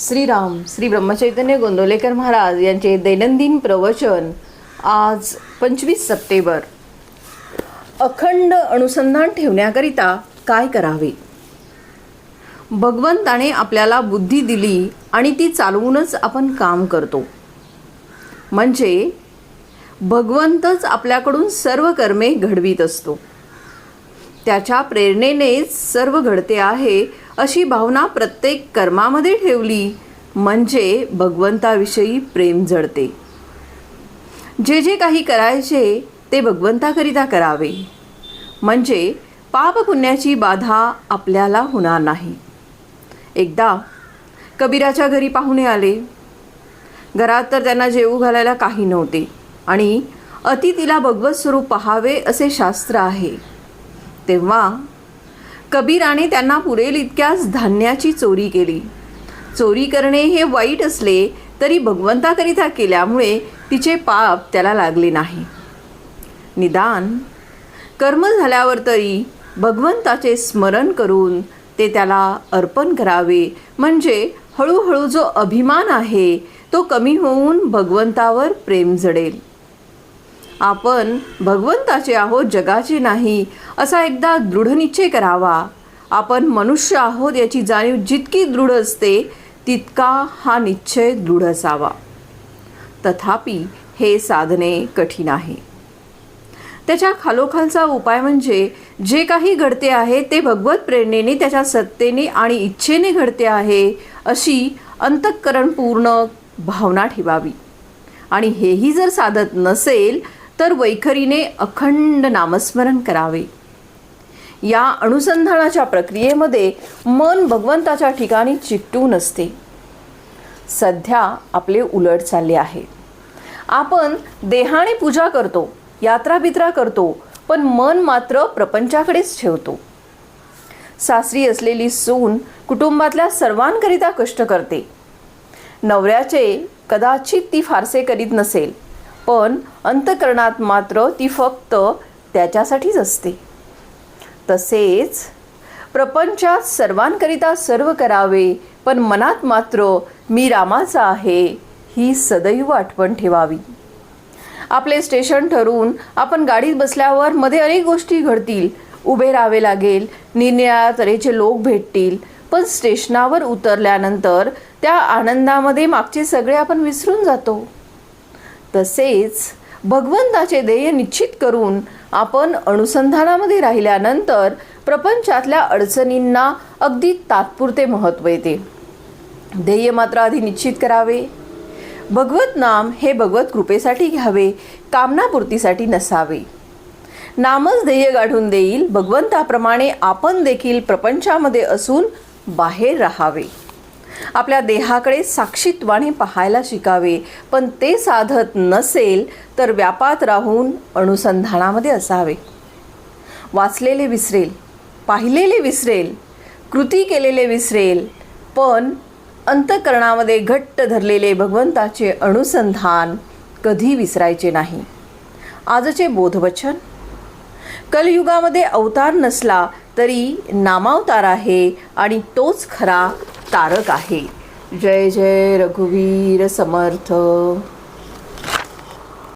श्रीराम श्री ब्रह्मचैतन्य गोंदवलेकर महाराज यांचे दैनंदिन प्रवचन आज पंचवीस सप्टेंबर. अखंड अनुसंधान ठेवण्याकरिता काय करावे? भगवंताने आपल्याला बुद्धी दिली आणि ती चालवूनच आपण काम करतो. म्हणजे भगवंतच आपल्याकडून सर्व कर्मे घडवीत असतो. त्याच्या प्रेरणेनेच सर्व घडते आहे अशी भावना प्रत्येक कर्मामध्ये ठेवली म्हणजे भगवंताविषयी प्रेम जडते. जे जे काही करायचे ते भगवंताकरिता करावे. म्हणजे पाप पुण्याची बाधा आपल्याला होणार नाही. एकदा कबीराच्या घरी पाहुणे आले. घरात तर त्यांना जेवू घालायला काही नव्हते आणि अतिथीला भगवत स्वरूप पहावे असे शास्त्र आहे. तेव्हा कबीराने त्यांना पुरेल इतक्याच धान्याची चोरी केली. चोरी करणे हे वाईट असले तरी भगवंताकरिता केल्यामुळे तिचे पाप त्याला लागले नाही. निदान कर्म झाल्यावर तरी भगवंताचे स्मरण करून ते त्याला अर्पण करावे म्हणजे हळूहळू जो अभिमान आहे तो कमी होऊन भगवंतावर प्रेम जडेल. आपण भगवंताचे आहोत जगाचे नाही असा एकदा दृढनिश्चय करावा. आपण मनुष्य आहोत याची जाणीव जितकी दृढ असते तितका हा निश्चय दृढ असावा. तथापि हे साधणे कठीण आहे. त्याच्या खालोखालचा उपाय म्हणजे जे काही घडते आहे ते भगवत प्रेरणेने त्याच्या सत्तेने आणि इच्छेने घडते आहे अशी अंतःकरणपूर्ण भावना ठेवावी. आणि हेही जर साधत नसेल तर वैखरीने अखंड नामस्मरण करावे. या अनुसंधानाच्या प्रक्रियेमध्ये मन भगवंताच्या ठिकाणी चिकटून असते सध्या आपले उलट चालले आहे. आपण देहाने पूजा करतो यात्रा बित्रा करतो पण मन मात्र प्रपंचाकडेच ठेवतो. सासरी असलेली सून कुटुंबातल्या सर्वांकरिता कष्ट करते. नवऱ्याचे कदाचित ती फारसे करीत नसेल पण अंतकरणात मात्र ती फक्त त्याच्यासाठीच असते. तसेच प्रपंचात सर्वांकरिता सर्व करावे पण मनात मात्र मी रामाचा आहे ही सदैव आठवण ठेवावी. आपले स्टेशन ठरवून आपण गाडीत बसल्यावर मध्ये अनेक गोष्टी घडतील. उभे राहावे लागेल निरनिराळ्या तऱ्हेचे लोक भेटतील पण स्टेशनावर उतरल्यानंतर त्या आनंदामध्ये मागचे सगळे आपण विसरून जातो. तसेच भगवंताचे ध्येय निश्चित करून आपण अनुसंधानामध्ये राहिल्यानंतर प्रपंचातल्या अडचणींना अगदी तात्पुरते महत्त्व येते. ध्येय मात्र आधी निश्चित करावे. भगवत नाम हे भगवत कृपेसाठी घ्यावे कामनापूर्तीसाठी नसावे. नामच ध्येय गाठून देईल भगवंताप्रमाणे आपण देखील प्रपंचामध्ये असून बाहेर राहावे. आपल्या देहाकडे साक्षीत्वाने पाहायला शिकावे. पण ते साधत नसेल तर व्यापात राहून अनुसंधानामध्ये असावे. वाचलेले विसरेल पाहिलेले विसरेल कृती केलेले विसरेल पण अंतकरणामध्ये घट्ट धरलेले भगवंताचे अनुसंधान कधी विसरायचे नाही. आजचे बोधवचन? कलयुगामध्ये अवतार नसला तरी नामावतार आहे आणि तोच खरा तारक आहे. जय जय रघुवीर समर्थ.